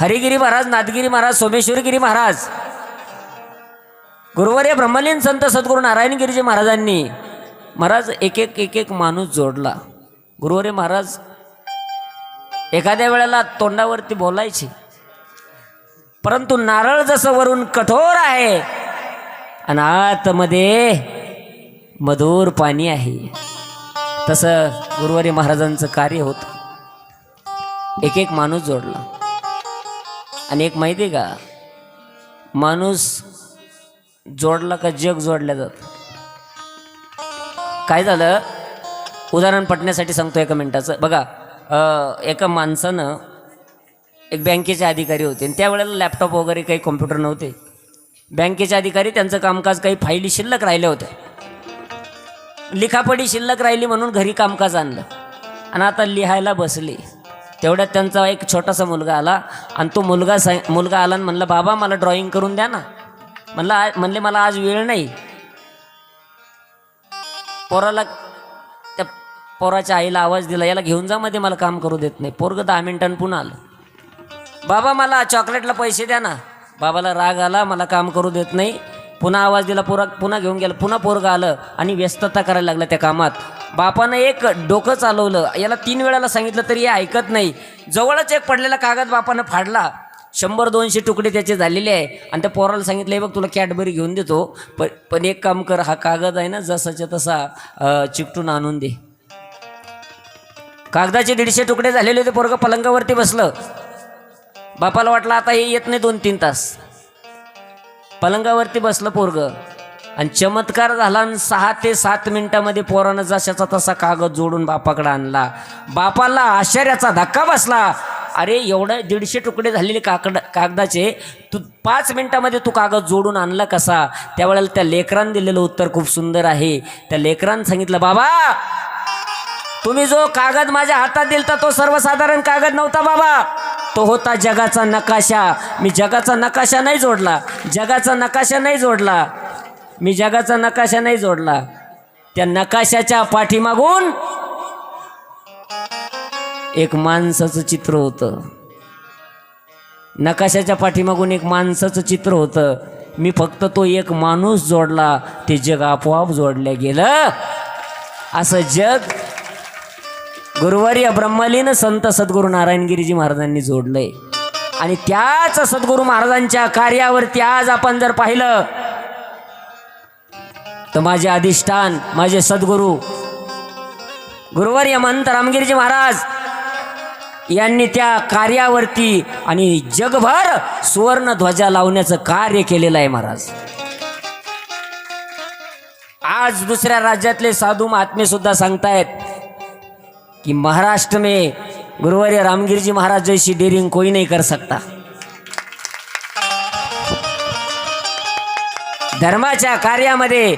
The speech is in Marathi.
हरिगिरी महाराज नादगिरी महाराज सोमेश्वरगिरी महाराज. गुरुवर्य ब्रह्मलीन संत सद्गुरू नारायणगिरीजी महाराजांनी महाराज एक एक एक एक माणूस जोडला. गुरुवर्य महाराज एखाद्या वेळेला तोंडावरती बोलायचे. परंतु नारळ जसं वरून कठोर आहे आणि आतमध्ये मधुर पाणी आहे. तसं गुरुवारी महाराजांचं कार्य होतं. एक एक माणूस जोडला. आणि एक माहिती आहे का? माणूस जोडला का जग जोडल्या जात. काय झालं? उदाहरण पटण्यासाठी सांगतो एका मिनटाचं. बघा एका माणसानं एक बँकेचे अधिकारी होते आणि त्यावेळेला लॅपटॉप वगैरे काही कॉम्प्युटर नव्हते. बँकेचे अधिकारी त्यांचं कामकाज काही फाईली शिल्लक राहिल्या होत्या लिखापडी शिल्लक राहिली म्हणून घरी कामकाज आणलं. आणि आता लिहायला बसले. तेवढ्यात त्यांचा एक छोटासा मुलगा आला. आणि तो मुलगा सा मुलगा आला आणि म्हणलं बाबा मला ड्रॉइंग करून द्या ना. म्हणलं आज म्हणले मला आज वेळ नाही. पोराला त्या पोराच्या आईला आवाज दिला याला घेऊन जा मध्ये मला काम करू देत नाही. पोरगं दहा मिनिटांनी पुन्हा आलं. बाबा मला चॉकलेटला पैसे द्या ना. बाबाला राग आला मला काम करू देत नाही. पुन्हा आवाज दिला पोरा पुन्हा घेऊन गेला पुन्हा पोरगा आलं आणि व्यस्तता करायला लागला त्या कामात. बापानं एक डोकं चालवलं याला तीन वेळाला सांगितलं तरी हे ऐकत नाही. जवळच एक पडलेला कागद बापानं फाडला. शंभर दोनशे तुकडे त्याचे झालेले आहे. आणि त्या पोराला सांगितलं "हे बघ तुला कॅडबरी घेऊन देतो. पण पण एक काम कर हा कागद आहे ना जसाच्या तसा चिपटून चिकटून आणून दे. कागदाचे दीडशे तुकडे झालेले होते पोरगं पलंगावरती बसलं. बापाला वाटलं आता हे येत नाही दोन तीन तास. पलंगावरती बसलं पोरग. आणि चमत्कार झाला आणि सहा ते सात मिनिटामध्ये पोरानं जशाचा तसा कागद जोडून बापाकडे आणला. बापाला आश्चर्याचा धक्का बसला. अरे एवढं दीडशे तुकडे झालेले काकड कागदाचे तू पाच मिनिटामध्ये तू कागद जोडून आणला कसा? त्यावेळेला त्या लेकरानं दिलेलं उत्तर खूप सुंदर आहे. त्या लेकरानं सांगितलं बाबा तुम्ही जो कागद माझ्या हातात दिलता तो सर्वसाधारण कागद नव्हता बाबा. तो होता जगाचा नकाशा. मी जगाचा नकाशा नाही जोडला. जगाचा नकाशा नाही जोडला. मी जगाचा नकाशा नाही जोडला. त्या नकाशाच्या पाठीमागून एक माणसाचं चित्र होतं. नकाशाच्या पाठीमागून एक माणसाचं चित्र होतं. मी फक्त तो एक माणूस जोडला. ते जग आपोआप जोडलं गेलं. असं जग गुरुवारी ब्रह्मलीन संत सद्गुरू नारायणगिरीजी महाराजांनी जोडलंय. आणि त्याच सद्गुरू महाराजांच्या कार्यावरती आज आपण जर पाहिलं तर माझे अधिष्ठान माझे सद्गुरू गुरुवारी महंत रामगिरीजी महाराज यांनी त्या कार्यावरती आणि जगभर सुवर्ण ध्वजा लावण्याचं कार्य केलेलं आहे महाराज. आज दुसऱ्या राज्यातले साधू महात्मे सुद्धा सांगतायत कि महाराष्ट्र में गुरुवारी रामगिर जी महाराज जैसी डेरिंग कोई नहीं कर सकता। धर्माच्या कार्यामध्ये